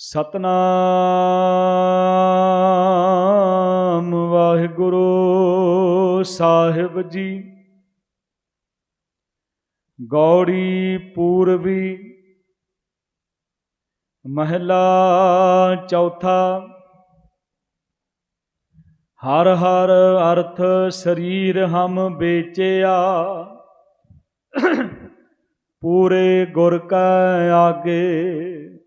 ਸਤਨਾਮ ਵਾਹਿਗੁਰੂ ਸਾਹਿਬ ਜੀ। ਗੌੜੀ ਪੂਰਬੀ, ਮਹਿਲਾ ਚੌਥਾ, ਹਰ ਹਰ ਅਰਥ ਸਰੀਰ ਹਮ ਵੇਚਿਆ। ਪੂਰੇ ਗੁਰ ਕੈ ਆਗੇ।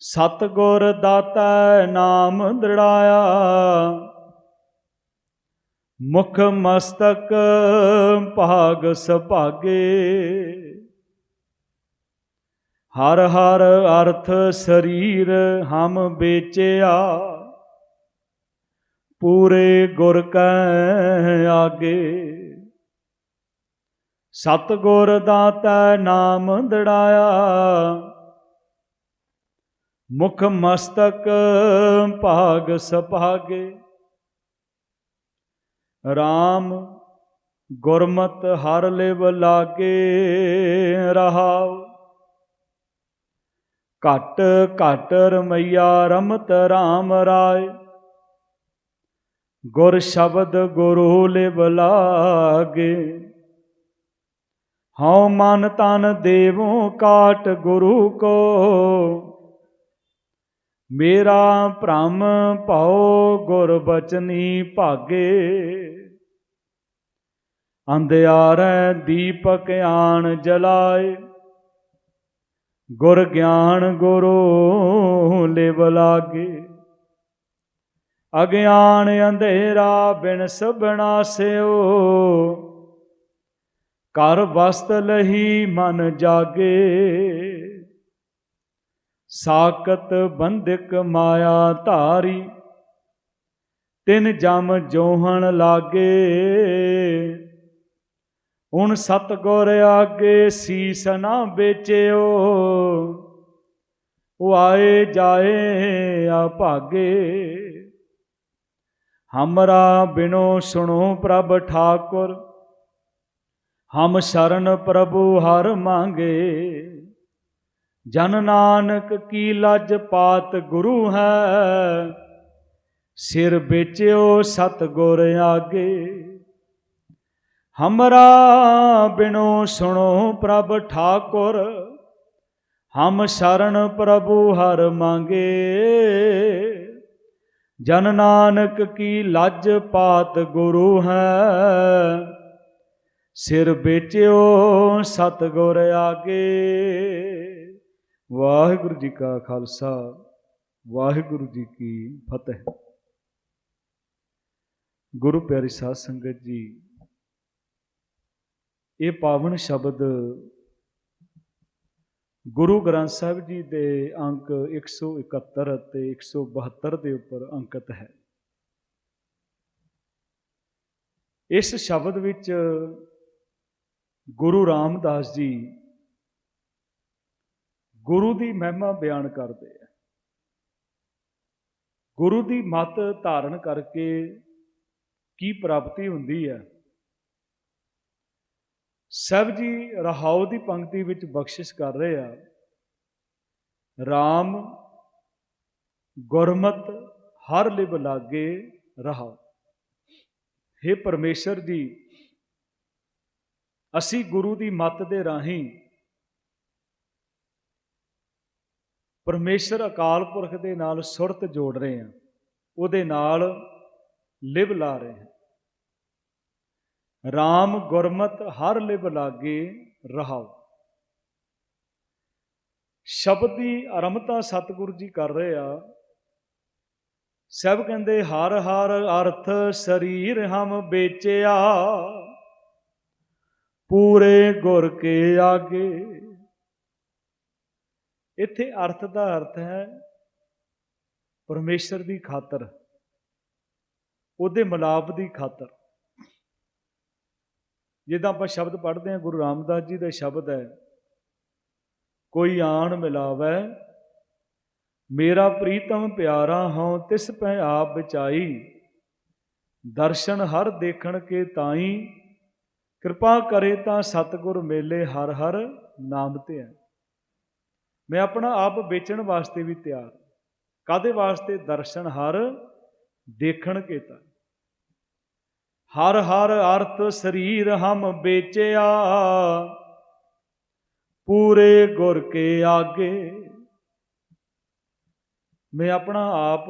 ਸਤ ਗੁਰ ਦਾਤਾ ਨਾਮ ਦੜਾਇਆ ਮੁਖ ਮਸਤਕ ਭਾਗ ਸੁਭਾਗੇ। ਹਰ ਹਰ ਅਰਥ ਸਰੀਰ ਹਮ ਵੇਚਿਆ। ਪੂਰੇ ਗੁਰ ਕੈ ਆਗੇ। ਸਤ ਗੁਰ ਦਾਤਾ ਨਾਮ ਦੜਾਇਆ ਮੁਖ ਮਸਤਕ ਭਾਗ ਸੁਭਾਗੇ। RAM ਗੁਰਮਤ ਹਰ ਲਿਵ ਲਾਗੇ ਰਹਾਉ। ਘਟ ਘਟ ਰਮਈਆ ਰਮਤ RAM ਰਾਏ। ਗੁਰ ਸ਼ਬਦ ਗੁਰੂ ਲਿਵ ਲਾਗੇ। ਹਉ ਮਨ ਤਨ ਦੇਵੋ ਕਾਟ ਗੁਰੂ ਕੋ। ਮੇਰਾ ਭ੍ਰਮ ਭਉ ਗੁਰ ਬਚਨੀ ਭਾਗੇ। ਅੰਧਿਆਰੈ ਦੀਪਕ ਆਣ ਜਲਾਏ। ਗੁਰ ਗਿਆਨ ਗੁਰੂ ਲਿਵ ਲਾਗੇ। ਅਗਿਆਨ ਅੰਧੇਰਾ ਬਿਨ ਸਬਣਾਸਿਓ ਕਰ ਵਸਤ ਲਹੀ ਮਨ ਜਾਗੇ। ਸਾਕਤ ਬੰਧਿਕ ਮਾਇਆ ਧਾਰੀ, ਤਿਨ ਜਮ ਜੋਹਣ ਲਾਗੇ। ਹੁਣ ਸਤ ਗੁਰ ਆਗੇ ਸੀਸ ਨਾ ਵੇਚਿਓ, ਉਹ ਆਏ ਜਾਏ ਆ ਭਾਗੇ। ਹਮਰਾ ਬਿਨੋ ਸੁਣੋ ਪ੍ਰਭ ਠਾਕੁਰ, ਹਮ ਸ਼ਰਨ ਪ੍ਰਭੂ ਹਰ ਮੰਗੇ। ਜਨ ਨਾਨਕ ਕੀ ਲਜ ਪਾਤ ਗੁਰੂ ਹੈ? ਸਿਰ ਵੇਚਿਓ ਸਤ ਗੁਰ ਆਗੇ। ਹਮਰਾ ਬਿਨੋ ਸੁਣੋ ਪ੍ਰਭ ਠਾਕੁਰ, ਹਮ ਸ਼ਰਨ ਪ੍ਰਭੂ ਹਰ ਮੰਗੇ। ਜਨ ਨਾਨਕ ਕੀ ਲੱਜ ਪਾਤ ਗੁਰੂ ਹੈ? ਸਿਰ ਵੇਚਿਓ ਸਤ ਗੁਰ ਆਗੇ। ਵਾਹਿਗੁਰੂ ਜੀ ਕਾ ਖਾਲਸਾ, ਵਾਹਿਗੁਰੂ ਜੀ ਕੀ ਫਤਿਹ। ਗੁਰੂ ਪਿਆਰੀ ਸਾਧ ਸੰਗਤ ਜੀ, ਇਹ ਪਾਵਨ ਸ਼ਬਦ ਗੁਰੂ ਗ੍ਰੰਥ ਸਾਹਿਬ ਜੀ ਦੇ ਅੰਕ 171 ਅਤੇ 172 ਦੇ ਉੱਪਰ ਅੰਕਿਤ ਹੈ। ਇਸ ਸ਼ਬਦ ਵਿੱਚ ਗੁਰੂ ਰਾਮਦਾਸ ਜੀ ਗੁਰੂ ਦੀ ਮਹਿਮਾ ਬਿਆਨ ਕਰਦੇ ਆ। ਗੁਰੂ ਦੀ ਮੱਤ ਧਾਰਨ ਕਰਕੇ ਕੀ ਪ੍ਰਾਪਤੀ ਹੁੰਦੀ ਹੈ ਸਭ ਜੀ ਰਹਾਉ ਦੀ ਪੰਕਤੀ ਵਿੱਚ ਬਖਸ਼ਿਸ਼ ਕਰ ਰਹੇ ਆ। RAM ਗੁਰਮਤ, ਹਰ ਲਿਬ ਲਾਗੇ ਰਹਾ हे ਪਰਮੇਸ਼ਰ ਜੀ, ਅਸੀਂ ਗੁਰੂ ਦੀ ਮੱਤ ਦੇ ਰਾਹੀਂ ਪਰਮੇਸ਼ਰ ਅਕਾਲ ਪੁਰਖ ਦੇ ਨਾਲ ਸੁਰਤ ਜੋੜ ਰਹੇ ਹਾਂ, ਉਹਦੇ ਨਾਲ ਲਿਵ ਲਾ ਰਹੇ ਹਾਂ। RAM ਗੁਰਮਤ ਹਰ ਲਿਵ ਲਾਗੇ ਰਹਾਉ ਸ਼ਬਦ ਦੀ ਆਰੰਭਤਾ ਸਤਿਗੁਰੂ ਜੀ ਕਰ ਰਹੇ ਆ। ਸਭ ਕਹਿੰਦੇ, ਹਰ ਹਰ ਅਰਥ ਸਰੀਰ ਹਮ ਵੇਚਿਆ, ਪੂਰੇ ਗੁਰ ਕੇ ਆਗੇ। ਇੱਥੇ ਅਰਥ ਦਾ ਅਰਥ ਹੈ ਪਰਮੇਸ਼ਰ ਦੀ ਖਾਤਰ, ਉਹਦੇ ਮਲਾਪ ਦੀ ਖਾਤਰ। ਜਿੱਦਾਂ ਆਪਾਂ ਸ਼ਬਦ ਪੜ੍ਹਦੇ ਹਾਂ, ਗੁਰੂ ਰਾਮਦਾਸ ਜੀ ਦਾ ਸ਼ਬਦ ਹੈ, ਕੋਈ ਆਣ ਮਿਲਾਵੇ, ਮੇਰਾ ਪ੍ਰੀਤਮ ਪਿਆਰਾ ਹਉ, ਤਿਸ ਪੈ ਆਪ ਵਿਚਾਈ ਦਰਸ਼ਨ ਹਰ ਦੇਖਣ ਕੇ ਤਾਈ, ਕਿਰਪਾ ਕਰੇ ਤਾਂ ਸਤਿਗੁਰ ਮੇਲੇ ਹਰ ਹਰ ਨਾਮ ਤੇ ਹੈ ਮੈਂ ਆਪਣਾ ਆਪ ਵੇਚਣ ਵਾਸਤੇ ਵੀ ਤਿਆਰ। ਕਾਦੇ ਵਾਸਤੇ? ਦਰਸ਼ਨ ਹਰ, ਦੇਖਣ ਕੇ ਤਾਂ ਹਰ ਹਰ ਅਰਥ ਸਰੀਰ ਹਮ ਵੇਚਿਆ, ਪੂਰੇ ਗੁਰ ਕੇ ਆਗੇ। ਮੈਂ ਆਪਣਾ ਆਪ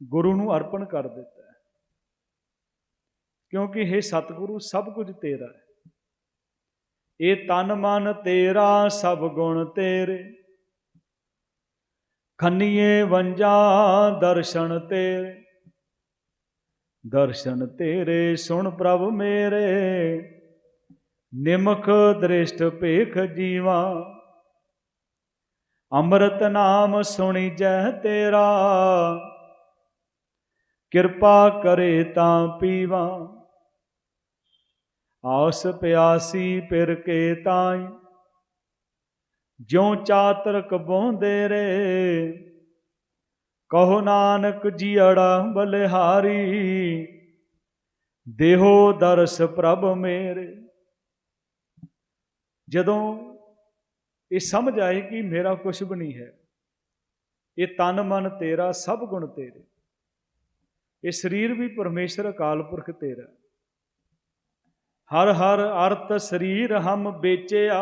ਗੁਰੂ ਨੂੰ ਅਰਪਣ ਕਰ ਦਿੱਤਾ ਕਿਉਂਕਿ ਇਹ ਸਤਿਗੁਰੂ, ਸਭ ਕੁਝ ਤੇਰਾ ਹੈ। ਇਹ ਤਨ ਮਨ ਤੇਰਾ ਸਭ ਗੁਣ ਤੇਰੇ। ਖੰਨੀਏ ਵੰਜਾ ਦਰਸ਼ਨ ਤੇਰੇ। ਦਰਸ਼ਨ ਤੇਰੇ ਸੁਣ ਪ੍ਰਭ ਮੇਰੇ। ਨਿਮਖ ਦ੍ਰਿਸ਼ਟ ਭੇਖ ਜੀਵਾ। ਅੰਮ੍ਰਿਤ ਨਾਮ ਸੁਣੀ ਜਹ ਤੇਰਾ। ਕਿਰਪਾ ਕਰੇ ਤਾਂ ਪੀਵਾ। ਆਸ ਪਿਆਸੀ ਪਿਰ ਕੇ ਤਾਈ। ਜਿਉ ਚਾਤਰਕ ਬੋਂਦੇ ਰੇ, ਕਹੋ ਨਾਨਕ ਜੀੜਾ ਬਲਿਹਾਰੀ, ਦੇਹੋ ਦਰਸ ਪ੍ਰਭ ਮੇਰੇ। ਜਦੋਂ ਇਹ ਸਮਝ ਆਏ ਕਿ ਮੇਰਾ ਕੁਛ ਵੀ ਨਹੀਂ ਹੈ, ਇਹ ਤਨ ਮਨ ਤੇਰਾ ਸਭ ਗੁਣ ਤੇਰੇ। ਇਹ ਸਰੀਰ ਵੀ ਪਰਮੇਸ਼ਰ ਅਕਾਲ ਪੁਰਖ ਤੇਰਾ। ਹਰ ਹਰ ਅਰਥ ਸਰੀਰ ਹਮ ਵੇਚਿਆ।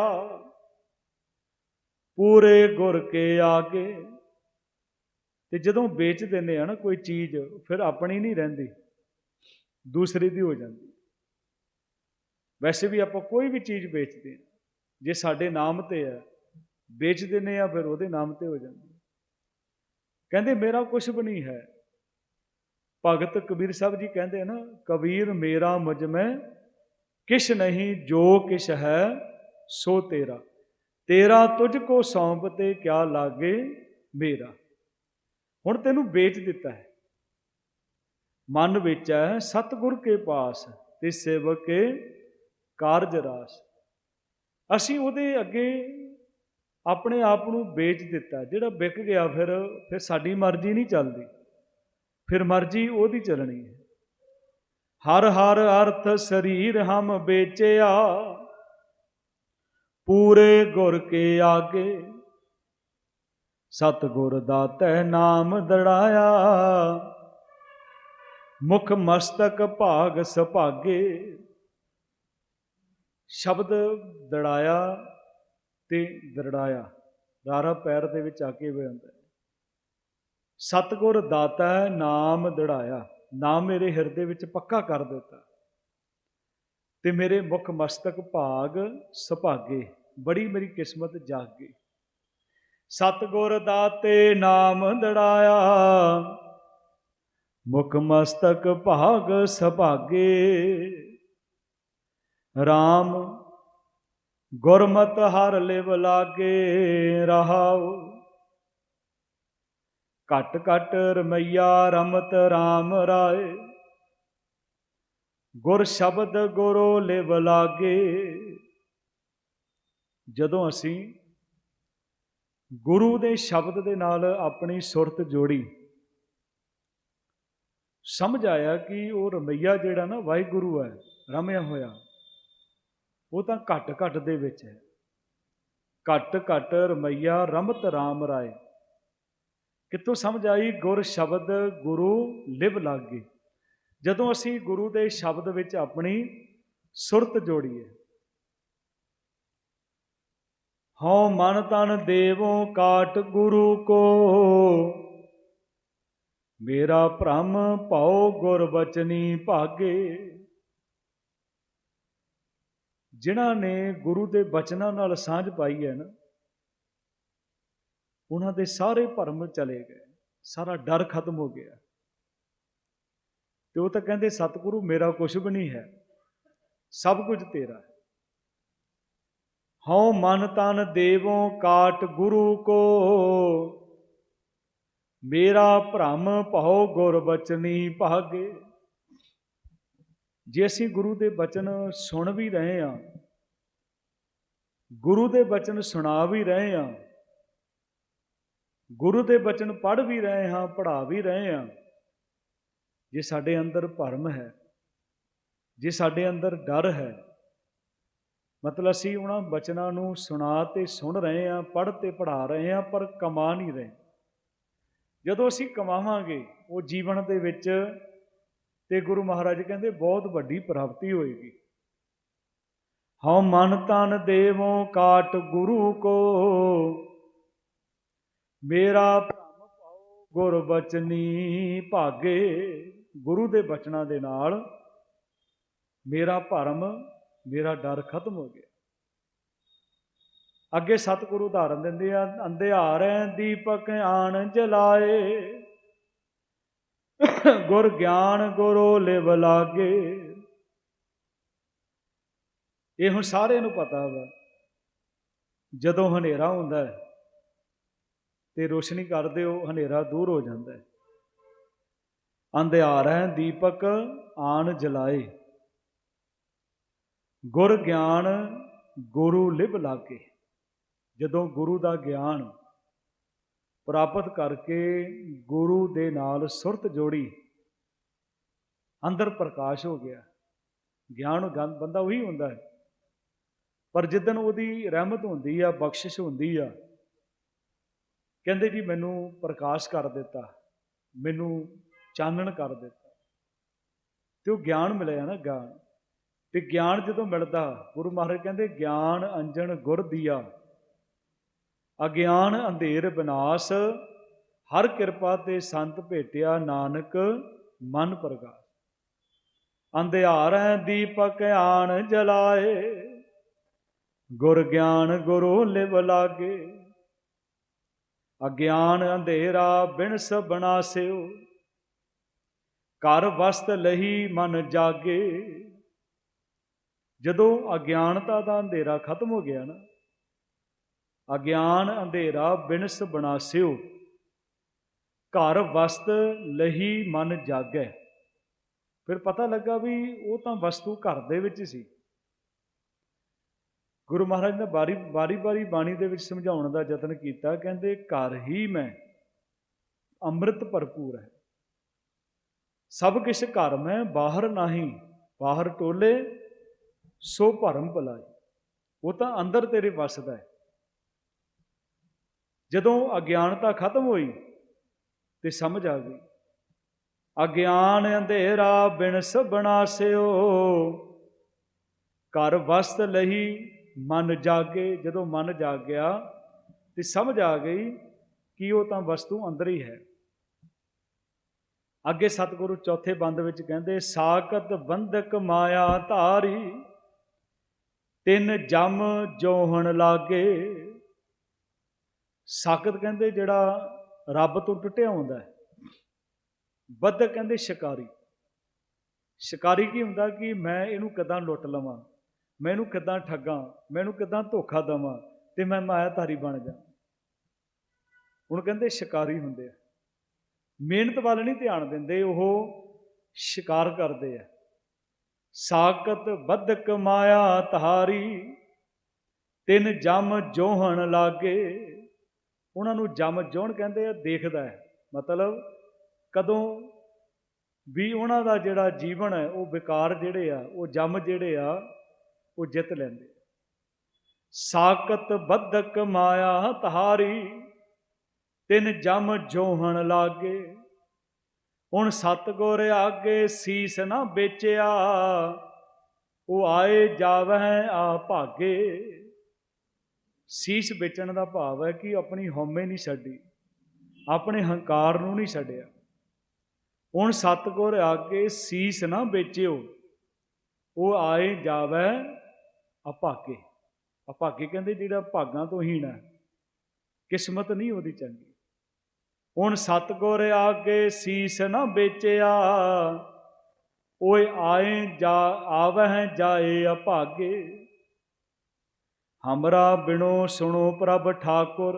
ਪੂਰੇ ਗੁਰ ਕੇ ਆਗੇ। ਤੇ ਜਦੋਂ ਵੇਚ ਦਿੰਦੇ ਆ ਨਾ ਕੋਈ ਚੀਜ਼, ਫਿਰ ਆਪਣੀ ਨਹੀਂ ਰਹਿੰਦੀ, ਦੂਸਰੇ ਦੀ ਹੋ ਜਾਂਦੀ। ਵੈਸੇ ਵੀ ਆਪਾਂ ਕੋਈ ਵੀ ਚੀਜ਼ ਵੇਚਦੇ ਆ, ਜੇ ਸਾਡੇ ਨਾਮ ਤੇ ਹੈ ਵੇਚ ਦਿੰਦੇ ਆ, ਫਿਰ ਉਹਦੇ ਨਾਮ ਤੇ ਹੋ ਜਾਂਦੀ। ਕਹਿੰਦੇ, ਮੇਰਾ ਕੁਝ ਵੀ ਨਹੀਂ ਹੈ। ਭਗਤ ਕਬੀਰ ਸਾਹਿਬ ਜੀ ਕਹਿੰਦੇ ਨਾ, ਕਬੀਰ ਮੇਰਾ ਮਜਮੈ ਕਿਛ ਨਹੀਂ, ਜੋ ਕਿਛ ਹੈ, ਸੋ ਤੇਰਾ। ਤੇਰਾ ਤੁਝ ਕੋ ਸੌਂਪ ਤੇ ਕਿਆ ਲਾਗੇ ਮੇਰਾ। ਹੁਣ ਤੈਨੂੰ ਵੇਚ ਦਿੱਤਾ ਹੈ। ਮਨ ਵਿੱਚ ਹੈ, ਸਤਗੁਰ ਕੇ ਪਾਸ ਤੇ ਸੇਵਕ ਕੇ ਕਾਰਜ ਰਾਸ। ਅਸੀਂ ਉਹਦੇ ਅੱਗੇ ਆਪਣੇ ਆਪ ਨੂੰ ਵੇਚ ਦਿੱਤਾ। ਜਿਹੜਾ ਵਿਕ ਗਿਆ ਫਿਰ ਫਿਰ ਸਾਡੀ ਮਰਜ਼ੀ ਨਹੀਂ ਚੱਲਦੀ। ਫਿਰ ਮਰਜ਼ੀ ਉਹਦੀ ਚੱਲਣੀ ਹੈ। ਹਰ ਹਰ ਅਰਥ ਸਰੀਰ ਹਮ ਵੇਚਿਆ। ਪੂਰੇ ਗੁਰ ਕੇ ਆਗੇ ਸਤ ਗੁਰ ਦਾਤੈ ਨਾਮ ਦੜਾਇਆ। ਮੁਖ ਮਸਤਕ ਭਾਗ ਸੁਭਾਗੇ, ਸ਼ਬਦ ਦੜਾਇਆ ਤੇ ਦਰੜਾਇਆ। ਰਾਰਾ ਪੈਰ ਦੇ ਵਿੱਚ ਆ ਕੇ ਹੁੰਦਾ ਸਤਗੁਰ ਦਾਤਾ ਨਾਮ ਦੜਾਇਆ। ਨਾਮ ਮੇਰੇ ਹਿਰਦੇ ਵਿੱਚ ਪੱਕਾ ਕਰ ਦਿੱਤਾ। ਤੇ ਮੇਰੇ ਮੁਖ ਮਸਤਕ ਭਾਗ ਸੁਭਾਗੇ, ਬੜੀ ਮੇਰੀ ਕਿਸਮਤ ਜਾਗ। ਗਈ ਸਤਗੁਰ ਦਾਤੇ ਨਾਮ ਦੜਾਇਆ, ਮੁਖ ਮਸਤਕ ਭਾਗ ਸੁਭਾਗੇ। RAM ਗੁਰਮਤ ਹਰ ਲਿਵ ਲਾਗੇ ਰਹਾਉ ਘਟ ਘਟ ਰਮਈਆ ਰਮਤ RAM ਰਾਏ। ਗੁਰ ਸ਼ਬਦ ਗੁਰੋ ਲਿਵ ਲਾਗੇ। ਜਦੋਂ ਅਸੀਂ ਗੁਰੂ ਦੇ ਸ਼ਬਦ ਦੇ ਨਾਲ ਆਪਣੀ ਸੁਰਤ ਜੋੜੀ, ਸਮਝ ਆਇਆ ਕਿ ਉਹ ਰਮਈਆ ਜਿਹੜਾ ਨਾ ਵਾਹਿਗੁਰੂ ਹੈ, ਰਮਿਆ ਹੋਇਆ, ਉਹ ਤਾਂ ਘਟ ਘਟ ਦੇ ਵਿੱਚ ਹੈ। ਘਟ ਘਟ ਰਮਈਆ ਰਮਤ RAM ਰਾਏ। ਕਿੱਥੋਂ ਸਮਝ ਆਈ ਗੁਰ ਸ਼ਬਦ ਗੁਰੂ ਲਿਵ ਲਾਗੇ? ਜਦੋਂ ਅਸੀਂ ਗੁਰੂ ਦੇ ਸ਼ਬਦ ਵਿੱਚ ਆਪਣੀ ਸੁਰਤ ਜੋੜੀਏ, ਹਉ ਮਨ ਤਨ ਦੇਵੋ ਕਾਟ ਗੁਰੂ ਕੋ, ਮੇਰਾ ਭ੍ਰਮ ਭਉ ਗੁਰ ਬਚਨੀ ਭਾਗੇ। ਜਿਨ੍ਹਾਂ ਨੇ ਗੁਰੂ ਦੇ ਬਚਨਾਂ ਨਾਲ ਸਾਂਝ ਪਾਈ ਹੈ ਨਾ ਉਹਨਾਂ ਦੇ ਸਾਰੇ ਭਰਮ ਚਲੇ ਗਏ, ਸਾਰਾ ਡਰ ਖਤਮ ਹੋ ਗਿਆ। ਤੇ ਉਹ ਤਾਂ ਕਹਿੰਦੇ, ਸਤਿਗੁਰੂ, ਮੇਰਾ ਕੁਝ ਵੀ ਨਹੀਂ ਹੈ, ਸਭ ਕੁਝ ਤੇਰਾ ਹੈ। ਹਉ ਮਨ ਤਨ ਦੇਵੋ ਕਾਟ ਗੁਰੂ ਕੋ, ਮੇਰਾ ਭ੍ਰਮ ਭਉ ਗੁਰ ਬਚਨੀ ਭਾਗੇ। ਜੇ ਅਸੀਂ ਗੁਰੂ ਦੇ ਬਚਨ ਸੁਣ ਵੀ ਰਹੇ ਹਾਂ, ਗੁਰੂ ਦੇ ਬਚਨ ਸੁਣਾ ਵੀ ਰਹੇ ਹਾਂ ਗੁਰੂ ਦੇ ਬਚਨ ਪੜ੍ਹ ਵੀ ਰਹੇ ਹਾਂ, ਪੜ੍ਹਾ ਵੀ ਰਹੇ ਹਾਂ। ਜੇ ਸਾਡੇ ਅੰਦਰ ਭਰਮ ਹੈ, ਜੇ ਸਾਡੇ ਅੰਦਰ ਡਰ ਹੈ, ਮਤਲਬ ਅਸੀਂ ਉਹਨਾਂ ਬਚਨਾਂ ਨੂੰ ਸੁਣਾ ਤੇ ਸੁਣ ਰਹੇ ਹਾਂ, ਪੜ੍ਹ ਤੇ ਪੜ੍ਹਾ ਰਹੇ ਹਾਂ, ਪਰ ਕਮਾ ਨਹੀਂ ਰਹੇ। ਜਦੋਂ ਅਸੀਂ ਕਮਾਵਾਂਗੇ, ਉਹ ਜੀਵਨ ਦੇ ਵਿੱਚ ਤੇ ਗੁਰੂ ਮਹਾਰਾਜ ਕਹਿੰਦੇ, ਬਹੁਤ ਵੱਡੀ ਪ੍ਰਾਪਤੀ ਹੋਏਗੀ। ਹਉ ਮਨ ਤਨ ਦੇਵੋ, ਕਾਟ ਗੁਰੂ ਕੋ ਮੇਰਾ ਭ੍ਰਮ ਪਾਓ ਗੁਰ ਬਚਨੀ ਭਾਗੇ, ਗੁਰੂ ਦੇ ਬਚਨਾਂ ਦੇ ਨਾਲ ਮੇਰਾ ਭਰਮ, ਮੇਰਾ ਡਰ ਖਤਮ ਹੋ ਗਿਆ। ਅੱਗੇ ਸਤਿਗੁਰੂ ਉਦਾਹਰਨ ਦਿੰਦੇ ਆ, ਅੰਧਿਆਰੈ ਦੀਪਕ ਆਣ ਜਲਾਏ, ਗੁਰ ਗਿਆਨ ਗੁਰੂ ਲਿਵ ਲਾਗੇ। ਇਹ ਹੁਣ ਸਾਰਿਆਂ ਨੂੰ ਪਤਾ ਵਾ, ਜਦੋਂ ਹਨੇਰਾ ਹੁੰਦਾ ਹੈ ਤੇ ਰੋਸ਼ਨੀ ਕਰਦੇ ਹੋ ਹਨੇਰਾ ਦੂਰ ਹੋ ਜਾਂਦਾ ਹੈ। ਅੰਧਿਆਰੈ ਦੀਪਕ ਆਣ ਜਲਾਏ। ਗੁਰ ਗਿਆਨ ਗੁਰੂ ਲਿਵ ਲਾਗੇ। ਜਦੋਂ ਗੁਰੂ ਦਾ ਗਿਆਨ ਪ੍ਰਾਪਤ ਕਰਕੇ ਗੁਰੂ ਦੇ ਨਾਲ ਸੁਰਤ ਜੋੜੀ, ਅੰਦਰ ਪ੍ਰਕਾਸ਼ ਹੋ ਗਿਆ। ਗਿਆਨ ਬੰਦਾ ਉਹੀ ਹੁੰਦਾ ਹੈ। ਪਰ ਜਿੱਦਨ ਉਹਦੀ ਰਹਿਮਤ ਹੁੰਦੀ ਆ, ਬਖਸ਼ਿਸ਼ ਹੁੰਦੀ ਆ ਕਹਿੰਦੇ ਜੀ ਮੈਨੂੰ ਪ੍ਰਕਾਸ਼ ਕਰ ਦਿੱਤਾ, ਮੈਨੂੰ ਚਾਨਣ ਕਰ ਦਿੱਤਾ। ਤੇ ਉਹ ਗਿਆਨ ਮਿਲਿਆ ਨਾ ਗਿਆਨ। ਤੇ ਗਿਆਨ ਜਦੋਂ ਮਿਲਦਾ, ਗੁਰੂ ਮਹਾਰਾਜ ਕਹਿੰਦੇ, ਗਿਆਨ ਅੰਜਨ ਗੁਰ ਦੀਆ, ਅਗਿਆਨ ਅੰਧੇਰ ਵਿਨਾਸ਼ ਹਰ ਕਿਰਪਾ ਤੇ ਸੰਤ ਭੇਟਿਆ ਨਾਨਕ, ਮਨ ਪ੍ਰਗਾਸ। ਅੰਧਿਆਰੈ ਦੀਪਕ ਆਣ ਜਲਾਏ, ਗੁਰ ਗਿਆਨ ਗੁਰੂ ਲਿਵ ਲਾਗੇ ਅਗਿਆਨ ਅੰਧੇਰਾ ਬਿਨਸ ਬਨਾਸਿਓ ਘਰ ਵਸਤ ਲਹੀ ਮਨ ਜਾਗੇ। ਜਦੋਂ ਅਗਿਆਨਤਾ ਦਾ ਅੰਧੇਰਾ ਖਤਮ ਹੋ ਗਿਆ ਨਾ, ਅਗਿਆਨ ਅੰਧੇਰਾ ਬਿਨਸ ਬਨਾਸਿਓ ਘਰ ਵਸਤ ਲਹੀ ਮਨ ਜਾਗੈ। ਫਿਰ ਪਤਾ ਲੱਗਾ ਵੀ ਉਹ ਤਾਂ ਵਸਤੂ ਘਰ ਦੇ ਵਿੱਚ ਸੀ। ਗੁਰੂ ਮਹਾਰਾਜ ਨੇ ਬਾਰੀ ਬਾਰੀ ਬਾਰੀ ਬਾਣੀ ਦੇ ਵਿੱਚ ਸਮਝਾਉਣ ਦਾ ਯਤਨ ਕੀਤਾ, ਕਹਿੰਦੇ, ਘਰ ਹੀ ਮੈਂ ਅੰਮ੍ਰਿਤ ਭਰਪੂਰ ਹੈ। ਸਭ ਕਿਛ ਘਰ ਮੈਂ, ਬਾਹਰ ਨਹੀਂ, ਬਾਹਰ ਟੋਲੇ, ਸੋ ਭਰਮ ਭਲਾਈ। ਉਹ ਤਾਂ ਅੰਦਰ ਤੇਰੇ ਵਸਦਾ ਹੈ। ਜਦੋਂ ਅਗਿਆਨਤਾ ਖਤਮ ਹੋਈ ਤੇ ਸਮਝ ਆ ਗਈ। ਅਗਿਆਨ ਅੰਧੇਰਾ ਬਿਨਸ ਬਨਾਸਿਓ ਘਰ ਵਸਤ ਲਹੀ ਮਨ ਜਾਗੇ, ਜਦੋਂ ਮਨ ਜਾਗ ਗਿਆ ਤੇ ਸਮਝ ਆ ਗਈ ਕਿ ਉਹ ਤਾਂ ਵਸਤੂ ਅੰਦਰ ਹੀ ਹੈ। ਅੱਗੇ ਸਤਿਗੁਰੂ ਚੌਥੇ ਬੰਦ ਵਿੱਚ ਕਹਿੰਦੇ ਸਾਕਤ ਬੰਧਕ ਮਾਇਆ ਧਾਰੀ, ਤਿੰਨ ਜਮ ਜੋਹਣ ਲਾਗੇ। ਸਾਕਤ ਕਹਿੰਦੇ, ਜਿਹੜਾ ਰੱਬ ਤੋਂ ਟੁੱਟਿਆ ਹੁੰਦਾ ਹੈ। ਬੰਧਕ ਕਹਿੰਦੇ, ਸ਼ਿਕਾਰੀ। ਸ਼ਿਕਾਰੀ ਕੀ ਹੁੰਦਾ ਕਿ ਮੈਂ ਇਹਨੂੰ ਕਦਾਂ ਲੁੱਟ ਲਵਾਂ? ਮੈਂ ਇਹਨੂੰ ਕਿਦਾਂ ਠੱਗਾਂ ਮੈਂ ਇਹਨੂੰ ਕਿਦਾਂ ਧੋਖਾ ਦਵਾਂ ਤੇ ਮੈਂ ਮਾਇਆ ਧਾਰੀ ਬਣ ਜਾ। ਹੁਣ ਕਹਿੰਦੇ ਸ਼ਿਕਾਰੀ ਹੁੰਦੇ ਆ। ਮਿਹਨਤ ਵੱਲ ਨਹੀਂ ਧਿਆਨ ਦਿੰਦੇ, ਉਹ ਸ਼ਿਕਾਰ ਕਰਦੇ ਆ। ਸਾਕਤ ਬਦਕ ਮਾਇਆ ਤਹਾਰੀ ਤਿੰਨ ਜਮ ਜੋਹਣ ਲਾਗੇ। ਉਹਨਾਂ ਨੂੰ ਜਮ ਜੋਹਣ ਕਹਿੰਦੇ ਆ, ਦੇਖਦਾ ਹੈ। ਮਤਲਬ ਕਦੋਂ ਵੀ ਉਹਨਾਂ ਦਾ ਜਿਹੜਾ ਜੀਵਨ ਹੈ, ਉਹ ਵਿਕਾਰ ਜਿਹੜੇ ਆ, ਉਹ ਜਮ ਜਿਹੜੇ ਆ ਉਹ ਜਿੱਤ ਲੈਂਦੇ ਸਾਕਤ ਬਦਕ ਮਾਇਆ ਤਹਾਰੀ ਤਿੰਨ ਜਮ ਜੋਹਣ ਲਾਗੇ। ਹੁਣ ਸਤਗੁਰ ਆਗੇ ਸੀਸ ਨਾ ਵੇਚਿਆ, ਉਹ ਆਏ ਜਾਵਹਿ ਆ ਭਾਗੇ। ਸੀਸ ਵੇਚਣ ਦਾ ਭਾਵ ਹੈ ਕਿ ਆਪਣੀ ਹਉਮੈ ਨਹੀਂ ਛੱਡੀ, ਆਪਣੇ ਹੰਕਾਰ ਨੂੰ ਨਹੀਂ ਛੱਡਿਆ। ਹੁਣ ਸਤਗੁਰ ਆਗੇ ਸੀਸ ਨਾ ਵੇਚਿਓ, ਉਹ ਆਏ ਜਾਵੇ ਅਭਾਗੇ ਅਭਾਗੇ ਕਹਿੰਦੇ ਜਿਹੜਾ ਭਾਗਾਂ ਤੋਂ ਹੀਣ ਹੈ, ਕਿਸਮਤ ਨਹੀਂ ਉਹਦੀ ਚੰਗੀ। ਹੁਣ ਸਤਗੁਰ ਆਗੇ ਸੀਸ ਨਾ ਵੇਚਿਆ, ਓਏ ਆਏ ਜਾ, ਆਵਹਿ ਜਾਏ ਅਭਾਗੇ ਹਮਰਾ ਬਿਨੋ ਸੁਣੋ ਪ੍ਰਭ ਠਾਕੁਰ,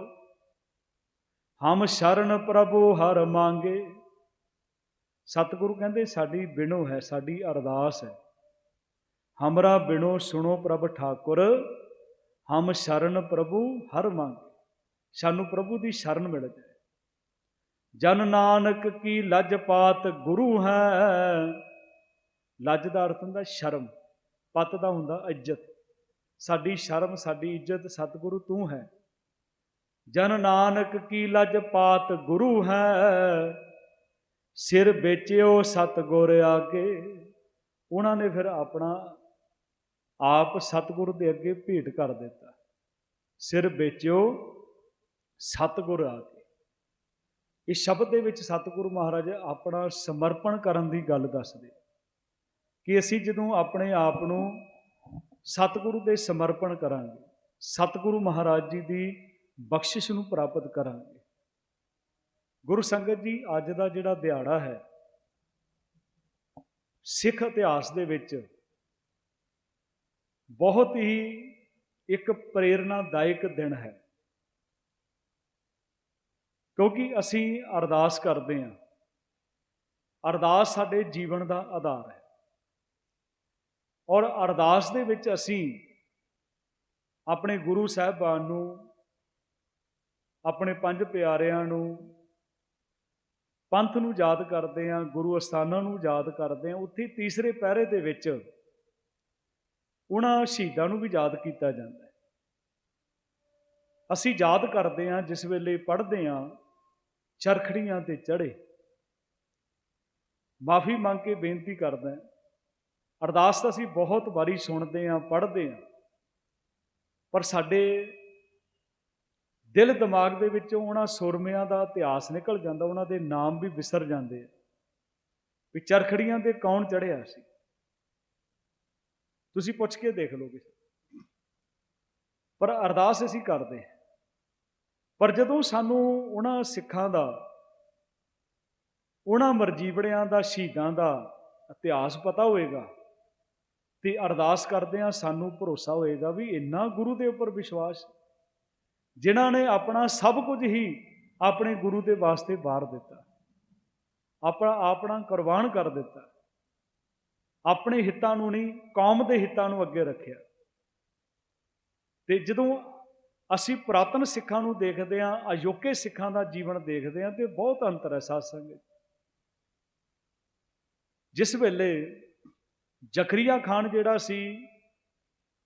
ਹਮ ਸ਼ਰਨ ਪ੍ਰਭੂ ਹਰ ਮੰਗੇ। ਸਤਿਗੁਰੂ ਕਹਿੰਦੇ ਸਾਡੀ ਬਿਨੋ ਹੈ, ਸਾਡੀ ਅਰਦਾਸ ਹੈ। ਹਮਰਾ ਬਿਨੋ ਸੁਣੋ ਪ੍ਰਭ ਠਾਕੁਰ, ਹਮ ਸ਼ਰਨ ਪ੍ਰਭੂ ਹਰ ਮੰਗ। ਸਾਨੂੰ ਪ੍ਰਭੂ ਦੀ ਸ਼ਰਨ ਮਿਲ ਜਾਏ। ਜਨ ਨਾਨਕ ਕੀ ਲੱਜ ਪਾਤ ਗੁਰੂ ਹੈ। ਲੱਜ ਦਾ ਅਰਥ ਹੁੰਦਾ ਸ਼ਰਮ, ਪਤ ਦਾ ਹੁੰਦਾ ਇੱਜ਼ਤ। ਸਾਡੀ ਸ਼ਰਮ, ਸਾਡੀ ਇੱਜ਼ਤ ਸਤਿਗੁਰੂ ਤੂੰ ਹੈ। ਜਨ ਨਾਨਕ ਕੀ ਲੱਜ ਪਾਤ ਗੁਰੂ ਹੈ। ਸਿਰ ਵੇਚਿਓ ਸਤਿਗੁਰ ਆਗੇ। ਉਹਨਾਂ ਨੇ ਫਿਰ ਆਪਣਾ ਆਪ ਸਤਿਗੁਰ ਦੇ ਅੱਗੇ ਭੇਟ ਕਰ ਦਿੱਤਾ। ਸਿਰ ਵੇਚਿਓ, ਸਤਿਗੁਰ ਕੇ। ਇਸ ਸ਼ਬਦ ਦੇ ਵਿੱਚ ਸਤਿਗੁਰੂ ਮਹਾਰਾਜ ਆਪਣਾ ਸਮਰਪਣ ਕਰਨ ਦੀ ਗੱਲ ਦੱਸਦੇ ਕਿ ਅਸੀਂ ਜਦੋਂ ਆਪਣੇ ਆਪ ਨੂੰ ਸਤਿਗੁਰੂ ਦੇ ਸਮਰਪਣ ਕਰਾਂਗੇ, ਸਤਿਗੁਰੂ ਮਹਾਰਾਜ ਜੀ ਦੀ ਬਖਸ਼ਿਸ਼ ਨੂੰ ਪ੍ਰਾਪਤ ਕਰਾਂਗੇ। ਗੁਰੂ ਸੰਗਤ ਜੀ, ਅੱਜ ਦਾ ਜਿਹੜਾ ਦਿਹਾੜਾ ਹੈ, ਸਿੱਖ ਇਤਿਹਾਸ ਦੇ ਵਿੱਚ ਬਹੁਤ ਹੀ ਇੱਕ ਪ੍ਰੇਰਣਾਦਾਇਕ ਦਿਨ ਹੈ। ਕਿਉਂਕਿ ਅਸੀਂ ਅਰਦਾਸ ਕਰਦੇ ਹਾਂ। ਅਰਦਾਸ ਸਾਡੇ ਜੀਵਨ ਦਾ ਆਧਾਰ ਹੈ। ਔਰ ਅਰਦਾਸ ਦੇ ਵਿੱਚ ਅਸੀਂ ਆਪਣੇ ਗੁਰੂ ਸਾਹਿਬਾਨ ਨੂੰ, ਆਪਣੇ ਪੰਜ ਪਿਆਰਿਆਂ ਨੂੰ, ਪੰਥ ਨੂੰ ਯਾਦ ਕਰਦੇ ਹਾਂ, ਗੁਰੂ ਅਸਥਾਨਾਂ ਨੂੰ ਯਾਦ ਕਰਦੇ ਹਾਂ, ਉੱਥੇ ਤੀਸਰੇ ਪਹਿਰੇ ਦੇ ਵਿੱਚ ਉਹਨਾਂ ਸ਼ਹੀਦਾਂ ਨੂੰ ਵੀ ਯਾਦ ਕੀਤਾ ਜਾਂਦਾ ਹੈ। ਅਸੀਂ ਯਾਦ ਕਰਦੇ ਹਾਂ, ਜਿਸ ਵੇਲੇ ਪੜ੍ਹਦੇ ਹਾਂ, ਚਰਖੜੀਆਂ ਤੇ ਚੜ੍ਹੇ। ਮਾਫੀ ਮੰਗ ਕੇ ਬੇਨਤੀ ਕਰਦਾ ਅਰਦਾਸ ਤਾਂ ਅਸੀਂ ਬਹੁਤ ਵਾਰੀ ਸੁਣਦੇ ਹਾਂ, ਪੜ੍ਹਦੇ ਹਾਂ, ਪਰ ਸਾਡੇ ਦਿਲ ਦਿਮਾਗ ਦੇ ਵਿੱਚੋਂ ਉਹਨਾਂ ਸੁਰਮਿਆਂ ਦਾ ਇਤਿਹਾਸ ਨਿਕਲ ਜਾਂਦਾ, ਉਹਨਾਂ ਦੇ ਨਾਮ ਵੀ ਵਿਸਰ ਜਾਂਦੇ ਆ ਵੀ ਚਰਖੜੀਆਂ ਤੇ ਕੌਣ ਚੜਿਆ ਸੀ? ਤੁਸੀਂ ਪੁੱਛ ਕੇ ਦੇਖ ਲਓ ਕਿਸੇ ਪਰ ਅਰਦਾਸ ਅਸੀਂ ਕਰਦੇ ਪਰ ਜਦੋਂ ਸਾਨੂੰ ਉਹਨਾਂ ਸਿੱਖਾਂ ਦਾ, ਉਹਨਾਂ ਮਰਜੀਵੜਿਆਂ ਦਾ, ਸ਼ਹੀਦਾਂ ਦਾ ਇਤਿਹਾਸ ਪਤਾ ਹੋਏਗਾ ਤੇ ਅਰਦਾਸ ਕਰਦੇ ਆ ਸਾਨੂੰ ਭਰੋਸਾ ਹੋਏਗਾ ਵੀ ਇੰਨਾ ਗੁਰੂ ਦੇ ਉੱਪਰ ਵਿਸ਼ਵਾਸ, ਜਿਨ੍ਹਾਂ ਨੇ ਆਪਣਾ ਸਭ ਕੁਝ ਹੀ ਆਪਣੇ ਗੁਰੂ ਦੇ ਵਾਸਤੇ ਵਾਰ ਦਿੱਤਾ। ਆਪਣਾ ਆਪਣਾ ਕੁਰਬਾਨ ਕਰ ਦਿੱਤਾ। ਆਪਣੇ ਹਿੱਤਾਂ ਨੂੰ ਨਹੀਂ, ਕੌਮ ਦੇ ਹਿੱਤਾਂ ਨੂੰ ਅੱਗੇ ਰੱਖਿਆ। ਤੇ ਜਦੋਂ ਅਸੀਂ ਪ੍ਰਾਤਨ ਸਿੱਖਾਂ ਨੂੰ ਦੇਖਦੇ ਹਾਂ ਅਯੋਕੇ ਸਿੱਖਾਂ ਦਾ ਜੀਵਨ ਦੇਖਦੇ ਹਾਂ, ਤੇ ਬਹੁਤ ਅੰਤਰ ਹੈ ਸਾਧ ਸੰਗਤ ਜਿਸ ਵੇਲੇ ਜ਼ਕਰੀਆ ਖਾਨ ਜਿਹੜਾ ਸੀ,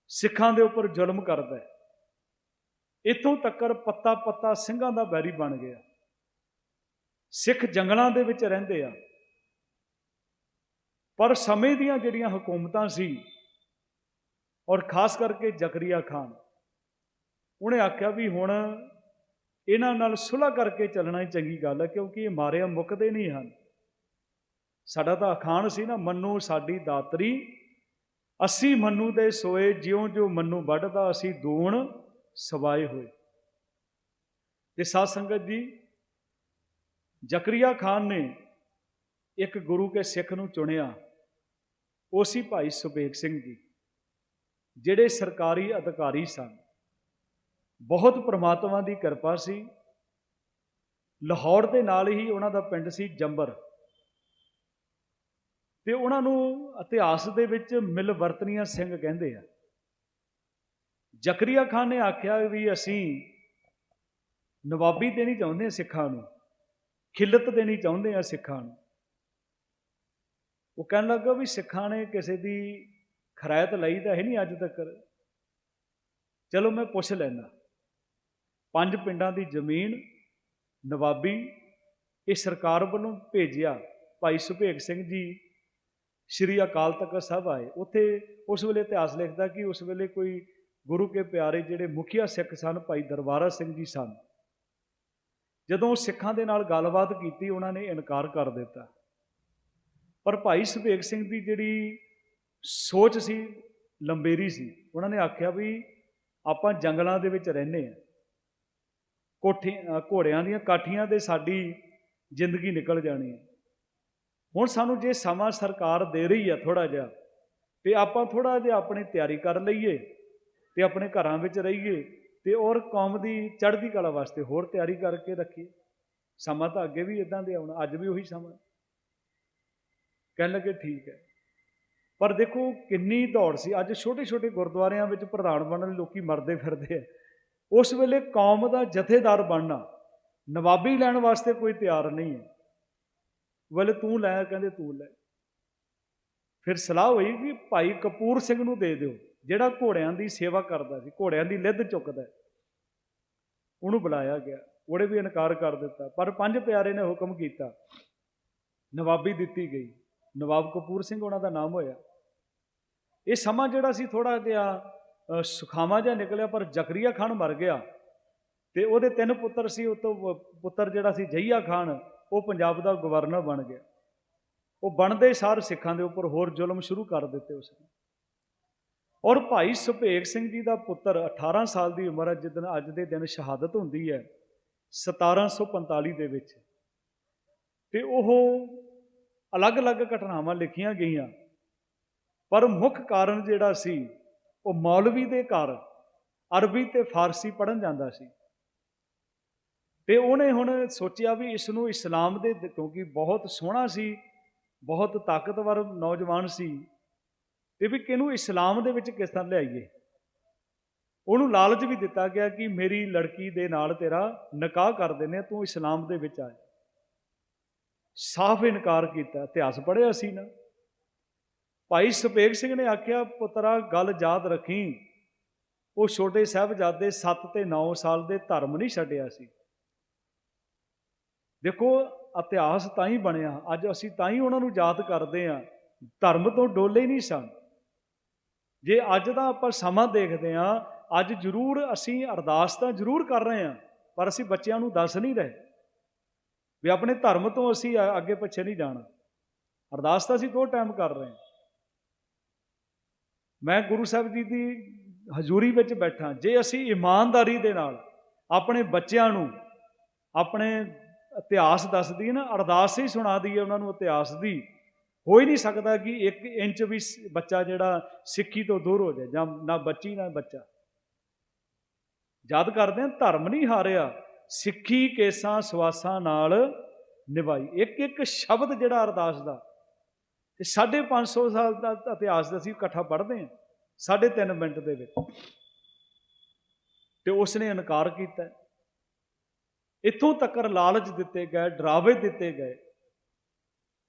ਸਿੱਖਾਂ ਦੇ ਉੱਪਰ ਜ਼ੁਲਮ ਕਰਦਾ ਹੈ, ਇਥੋਂ ਤੱਕਰ ਪੱਤਾ ਪੱਤਾ ਸਿੰਘਾਂ ਦਾ ਬੈਰੀ ਬਣ ਗਿਆ। ਸਿੱਖ ਜੰਗਲਾਂ ਦੇ ਵਿੱਚ ਰਹਿੰਦੇ ਆ। ਪਰ ਸਮੇਂ ਦੀਆਂ ਜਿਹੜੀਆਂ ਹਕੂਮਤਾਂ ਸੀ, ਔਰ ਖਾਸ ਕਰਕੇ ਜ਼ਕਰੀਆ ਖਾਨ, ਉਹਨੇ ਆਖਿਆ ਵੀ ਹੁਣ ਇਹਨਾਂ ਨਾਲ ਸੁਲ੍ਹਾ ਕਰਕੇ ਚੱਲਣਾ ਹੀ ਚੰਗੀ ਗੱਲ ਹੈ, ਕਿਉਂਕਿ ਇਹ ਮਾਰਿਆ ਮੁੱਕਦੇ ਨਹੀਂ ਹਨ। ਸਾਡਾ ਤਾਂ ਅਖਾਣ ਸੀ ਨਾ, ਮੰਨੂ ਸਾਡੀ ਦਾਤਰੀ, ਅਸੀਂ ਮੰਨੂ ਦੇ ਸੋਏ ਜਿਉਂ ਜਿਉਂ ਮੰਨੂ ਵੱਢਦਾ, ਅਸੀਂ ਦੂਣ ਸਵਾਏ ਹੋਏ। ਤੇ ਸਾਧ ਸੰਗਤ ਜੀ, ਜ਼ਕਰੀਆ ਖਾਨ ਨੇ ਇੱਕ ਗੁਰੂ ਕੇ ਸਿੱਖ ਨੂੰ ਚੁਣਿਆ। ਉਹ ਸੀ ਭਾਈ ਸੁਬੇਗ ਸਿੰਘ ਜੀ, ਜਿਹੜੇ ਸਰਕਾਰੀ ਅਧਿਕਾਰੀ ਸਨ। ਬਹੁਤ ਪ੍ਰਮਾਤਮਾ ਦੀ ਕਿਰਪਾ ਸੀ। ਲਾਹੌਰ ਦੇ ਨਾਲ ਹੀ ਉਹਨਾਂ ਦਾ ਪਿੰਡ ਸੀ ਜੰਬਰ। ਤੇ ਉਹਨਾਂ ਨੂੰ ਇਤਿਹਾਸ ਦੇ ਵਿੱਚ ਮਿਲ ਵਰਤਨੀਆਂ ਸਿੰਘ ਕਹਿੰਦੇ ਆ। ਜ਼ਕਰੀਆ ਖਾਨ ਨੇ ਆਖਿਆ ਵੀ ਅਸੀਂ ਨਵਾਬੀ ਦੇਣੀ ਚਾਹੁੰਦੇ ਆ ਸਿੱਖਾਂ ਨੂੰ, ਖਿਲਤ ਦੇਣੀ ਚਾਹੁੰਦੇ ਆ ਸਿੱਖਾਂ ਨੂੰ। ਉਹ ਕਹਿਣ ਲੱਗਾ ਵੀ ਸਿੱਖਾਂ ਨੇ ਕਿਸੇ ਦੀ ਖਰਾਇਤ ਲਈ ਤਾਂ ਹੈ ਨਹੀਂ ਅੱਜ ਤੱਕ। ਚਲੋ ਮੈਂ ਪੁੱਛ ਲੈਣਾ ਪੰਜ ਪਿੰਡਾਂ ਦੀ ਜ਼ਮੀਨ ਨਵਾਬੀ ਇਹ ਸਰਕਾਰ ਵੱਲੋਂ ਭੇਜਿਆ ਭਾਈ ਸੁਭੇਗ ਸਿੰਘ ਜੀ, ਸ਼੍ਰੀ ਅਕਾਲ ਤਖਤ ਸਾਹਿਬ ਆਏ। ਉੱਥੇ ਉਸ ਵੇਲੇ ਇਤਿਹਾਸ ਲਿਖਦਾ ਕਿ ਉਸ ਵੇਲੇ ਕੋਈ ਗੁਰੂ ਕੇ ਪਿਆਰੇ ਜਿਹੜੇ ਮੁਖੀਆ ਸਿੱਖ ਸਨ, ਭਾਈ ਦਰਬਾਰਾ ਸਿੰਘ ਜੀ ਸਨ। ਜਦੋਂ ਸਿੱਖਾਂ ਦੇ ਨਾਲ ਗੱਲਬਾਤ ਕੀਤੀ, ਉਹਨਾਂ ਨੇ ਇਨਕਾਰ ਕਰ ਦਿੱਤਾ। ਪਰ ਭਾਈ ਸੁਭੇਗ ਸਿੰਘ ਦੀ ਜਿਹੜੀ ਸੋਚ ਸੀ, ਲੰਬੇਰੀ ਸੀ, ਉਹਨਾਂ ਨੇ ਆਖਿਆ ਵੀ ਆਪਾਂ ਜੰਗਲਾਂ ਦੇ ਵਿੱਚ ਰਹਿੰਦੇ ਆ ਕੋਠੀ ਘੋੜਿਆਂ ਦੀਆਂ ਕਾਠੀਆਂ ਤੇ ਸਾਡੀ ਜ਼ਿੰਦਗੀ ਨਿਕਲ ਜਾਣੀ ਹੈ। ਹੁਣ ਸਾਨੂੰ ਜੇ ਸਮਾਂ ਸਰਕਾਰ ਦੇ ਰਹੀ ਆ ਥੋੜਾ ਜਿਹਾ, ਤੇ ਆਪਾਂ ਥੋੜਾ ਜਿਹਾ ਆਪਣੀ ਤਿਆਰੀ ਕਰ ਲਈਏ ਤੇ ਆਪਣੇ ਘਰਾਂ ਵਿੱਚ ਰਹੀਏ ਤੇ ਔਰ ਕੌਮ ਦੀ ਚੜ੍ਹਦੀ ਕਲਾ ਵਾਸਤੇ ਹੋਰ ਤਿਆਰੀ ਕਰਕੇ ਰੱਖੀਏ। ਸਮਾਂ ਤਾਂ ਅੱਗੇ ਵੀ ਇਦਾਂ ਦੇ ਆਉਣਾ, ਅੱਜ ਵੀ ਉਹੀ ਸਮਾਂ। ਕਹਿਣ ਲੱਗੇ ਠੀਕ ਹੈ। ਪਰ ਦੇਖੋ ਕਿੰਨੀ ਦੌੜ ਸੀ। ਅੱਜ ਛੋਟੇ ਛੋਟੇ ਗੁਰਦੁਆਰਿਆਂ ਵਿੱਚ ਪ੍ਰਧਾਨ ਬਣਨ ਲਈ ਲੋਕੀ ਮਰਦੇ ਫਿਰਦੇ ਆ। ਉਸ ਵੇਲੇ ਕੌਮ ਦਾ ਜਥੇਦਾਰ ਬਣਨਾ, ਨਵਾਬੀ ਲੈਣ ਵਾਸਤੇ ਕੋਈ ਤਿਆਰ ਨਹੀਂ ਹੈ। ਵੇਲੇ ਤੂੰ ਲੈ, ਕਹਿੰਦੇ ਤੂੰ ਲੈ। ਫਿਰ ਸਲਾਹ ਹੋਈ ਵੀ ਭਾਈ ਕਪੂਰ ਸਿੰਘ ਨੂੰ ਦੇ ਦਿਓ, ਜਿਹੜਾ ਘੋੜਿਆਂ ਦੀ ਸੇਵਾ ਕਰਦਾ ਸੀ, ਘੋੜਿਆਂ ਦੀ ਲਿੱਦ ਚੁੱਕਦਾ ਉਹਨੂੰ ਬੁਲਾਇਆ ਗਿਆ। ਉਹਨੇ ਵੀ ਇਨਕਾਰ ਕਰ ਦਿੱਤਾ। ਪਰ ਪੰਜ ਪਿਆਰੇ ਨੇ ਹੁਕਮ ਕੀਤਾ। ਨਵਾਬੀ ਦਿੱਤੀ ਗਈ। ਨਵਾਬ ਕਪੂਰ ਸਿੰਘ ਉਹਨਾਂ ਦਾ ਨਾਮ ਹੋਇਆ। ਇਹ ਸਮਾਂ ਜਿਹੜਾ ਸੀ ਥੋੜਾ ਜਿਹਾ ਅ, ਸੁਖਾਵਾਂ ਜਿਹਾ ਨਿਕਲਿਆ ਪਰ ਜ਼ਕਰੀਆ ਖਾਨ ਮਰ ਗਿਆ। ਤੇ ਉਹਦੇ ਤਿੰਨ ਪੁੱਤਰ ਸੀ ਉਹ ਤੋਂ ਪੁੱਤਰ ਜਿਹੜਾ ਸੀ ਜਈਆ ਖਾਨ ਉਹ ਪੰਜਾਬ ਦਾ ਗਵਰਨਰ ਬਣ ਗਿਆ। ਉਹ ਬਣਦੇ ਸਾਰ ਸਿੱਖਾਂ ਦੇ ਉੱਪਰ ਹੋਰ ਜ਼ੁਲਮ ਸ਼ੁਰੂ ਕਰ ਦਿੱਤੇ ਉਸਨੇ ਔਰ ਭਾਈ ਸੁਭੇਗ ਸਿੰਘ ਜੀ ਦਾ ਪੁੱਤਰ 18 ਸਾਲ ਦੀ ਉਮਰ ਹੈ ਜਿੱਦਣ ਅੱਜ ਦੇ ਦਿਨ ਸ਼ਹਾਦਤ ਹੁੰਦੀ ਹੈ 1745 ਦੇ ਵਿੱਚ। ਤੇ ਉਹ ਅਲੱਗ-ਅਲੱਗ ਘਟਨਾਵਾਂ ਲਿਖੀਆਂ ਗਈਆਂ। ਪਰ ਮੁੱਖ ਕਾਰਨ ਜਿਹੜਾ ਸੀ ਉਹ ਮੌਲਵੀ ਦੇ ਘਰ ਅਰਬੀ ਤੇ ਫਾਰਸੀ ਪੜਨ ਜਾਂਦਾ ਸੀ। ਤੇ ਉਹਨੇ ਹੁਣ ਸੋਚਿਆ ਵੀ ਇਸ ਨੂੰ ਇਸਲਾਮ ਦੇ ਕਿਉਂਕਿ ਬਹੁਤ ਸੋਹਣਾ ਸੀ ਬਹੁਤ ਤਾਕਤਵਰ ਨੌਜਵਾਨ ਸੀ ਤੇ ਵੀ ਕਿਹਨੂੰ ਇਸਲਾਮ ਦੇ ਵਿੱਚ ਕਿਸ ਤਰ੍ਹਾਂ ਲਿਆਈਏ? ਉਹਨੂੰ ਲਾਲਚ ਵੀ ਦਿੱਤਾ ਗਿਆ ਕਿ ਮੇਰੀ ਲੜਕੀ ਦੇ ਨਾਲ ਤੇਰਾ ਨਿਕਾਹ ਕਰ ਦਿੰਨੇ ਆ, ਤੂੰ ਇਸਲਾਮ ਦੇ ਵਿੱਚ ਆ ਸਾਫ਼ ਇਨਕਾਰ ਕੀਤਾ, ਇਤਿਹਾਸ ਪੜ੍ਹਿਆ ਸੀ ਨਾ। ਭਾਈ ਸੁਪੇਗ ਸਿੰਘ ਨੇ ਆਖਿਆ, ਪੁੱਤਰਾ, ਗੱਲ ਯਾਦ ਰੱਖੀ। ਉਹ ਛੋਟੇ ਸਾਹਿਬਜ਼ਾਦੇ 7 ਤੇ 9 ਸਾਲ ਦੇ ਧਰਮ ਨਹੀਂ ਛੱਡਿਆ ਸੀ। ਦੇਖੋ, ਇਤਿਹਾਸ ਤਾਂ ਹੀ ਬਣਿਆ। ਅੱਜ ਅਸੀਂ ਤਾਂ ਹੀ ਉਹਨਾਂ ਨੂੰ ਯਾਦ ਕਰਦੇ ਆ ਧਰਮ ਤੋਂ ਡੋਲੇ ਨਹੀਂ ਸਨ। ਜੇ ਅੱਜ ਦਾ ਆਪਾਂ ਸਮਾਂ ਦੇਖਦੇ ਆ ਅੱਜ ਜ਼ਰੂਰ ਅਸੀਂ ਅਰਦਾਸ ਤਾਂ ਜ਼ਰੂਰ ਕਰ ਰਹੇ ਆ ਪਰ ਅਸੀਂ ਬੱਚਿਆਂ ਨੂੰ ਦੱਸ ਨਹੀਂ ਰਹੇ। ਵੀ ਆਪਣੇ ਧਰਮ ਤੋਂ ਅਸੀਂ ਅੱਗੇ ਪਿੱਛੇ ਨਹੀਂ ਜਾਣਾ। ਅਰਦਾਸ ਤਾਂ ਅਸੀਂ ਦੋ ਟਾਈਮ ਕਰ ਰਹੇ ਹਾਂ। ਮੈਂ ਗੁਰੂ ਸਾਹਿਬ ਜੀ ਦੀ ਹਜ਼ੂਰੀ ਵਿੱਚ ਬੈਠਾ। ਜੇ ਅਸੀਂ ਇਮਾਨਦਾਰੀ ਦੇ ਨਾਲ ਆਪਣੇ ਬੱਚਿਆਂ ਨੂੰ ਆਪਣੇ ਇਤਿਹਾਸ ਦੱਸਦੀ ਨਾ, ਅਰਦਾਸ ਹੀ ਸੁਣਾ ਦਈਏ ਉਹਨਾਂ ਨੂੰ ਇਤਿਹਾਸ ਦੀ, ਹੋ ਹੀ ਨਹੀਂ ਸਕਦਾ ਕਿ 1 ਇੰਚ ਵੀ ਬੱਚਾ ਜਿਹੜਾ ਸਿੱਖੀ ਤੋਂ ਦੂਰ ਹੋ ਜਾਏ ਜਾਂ ਨਾ ਬੱਚੀ ਨਾ ਬੱਚਾ। ਯਾਦ ਕਰਦੇ ਹਾਂ, ਧਰਮ ਨਹੀਂ ਹਾਰਿਆ। ਸਿੱਖੀ, ਕੇਸਾਂ, ਸਵਾਸਾਂ ਨਾਲ ਨਿਭਾਈ। ਇੱਕ ਇੱਕ ਸ਼ਬਦ ਜਿਹੜਾ ਅਰਦਾਸ ਦਾ, ਤੇ 550 ਸਾਲ ਦਾ ਇਤਿਹਾਸ ਦਾ ਅਸੀਂ ਇਕੱਠਾ ਪੜ੍ਹਦੇ ਹਾਂ, ਸਾਢੇ ਤਿੰਨ ਮਿੰਟ ਦੇ ਵਿੱਚ। ਤੇ ਉਸ ਨੇ ਇਨਕਾਰ ਕੀਤਾ। ਇੱਥੋਂ ਤੱਕ ਲਾਲਚ ਦਿੱਤੇ ਗਏ, ਡਰਾਵੇ ਦਿੱਤੇ ਗਏ।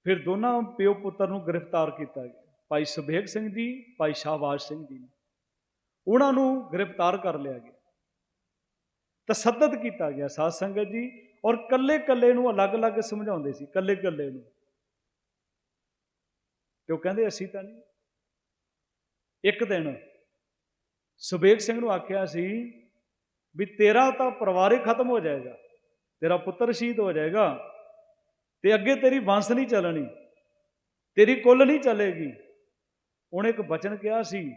ਫਿਰ ਦੋਨਾਂ ਪਿਓ ਪੁੱਤਰ ਨੂੰ ਗ੍ਰਿਫਤਾਰ ਕੀਤਾ ਗਿਆ। ਭਾਈ ਸੁਬੇਗ ਸਿੰਘ ਜੀ, ਭਾਈ ਸ਼ਾਹਬਾਜ਼ ਸਿੰਘ ਜੀ ਉਹਨਾਂ ਨੂੰ ਗ੍ਰਿਫਤਾਰ ਕਰ ਲਿਆ ਗਿਆ। ਤਸੱਦਦ ਕੀਤਾ ਗਿਆ ਸਾਧ ਸੰਗਤ ਜੀ ਔਰ ਕੱਲੇ ਕੱਲੇ ਨੂੰ ਅਲੱਗ-ਅਲੱਗ ਸਮਝਾਉਂਦੇ ਸੀ ਕੱਲੇ ਕੱਲੇ ਨੂੰ। ਤੇ ਉਹ ਕਹਿੰਦੇ, ਅਸੀਂ ਤਾਂ ਨਹੀਂ। ਇੱਕ ਦਿਨ ਸੁਬੇਗ ਸਿੰਘ ਨੂੰ ਆਖਿਆ ਸੀ ਵੀ ਤੇਰਾ ਤਾਂ ਪਰਿਵਾਰ ਹੀ ਖਤਮ ਹੋ ਜਾਏਗਾ, ਤੇਰਾ ਪੁੱਤਰ ਸ਼ਹੀਦ ਹੋ ਜਾਏਗਾ ਤੇ ਅੱਗੇ ਤੇਰੀ ਵੰਸ਼ ਨਹੀਂ ਚੱਲਣੀ, ਤੇਰੀ ਕੁੱਲ ਨਹੀਂ ਚੱਲੇਗੀ। ਉਹਨੇ ਇੱਕ ਬਚਨ ਕਿਹਾ ਸੀ,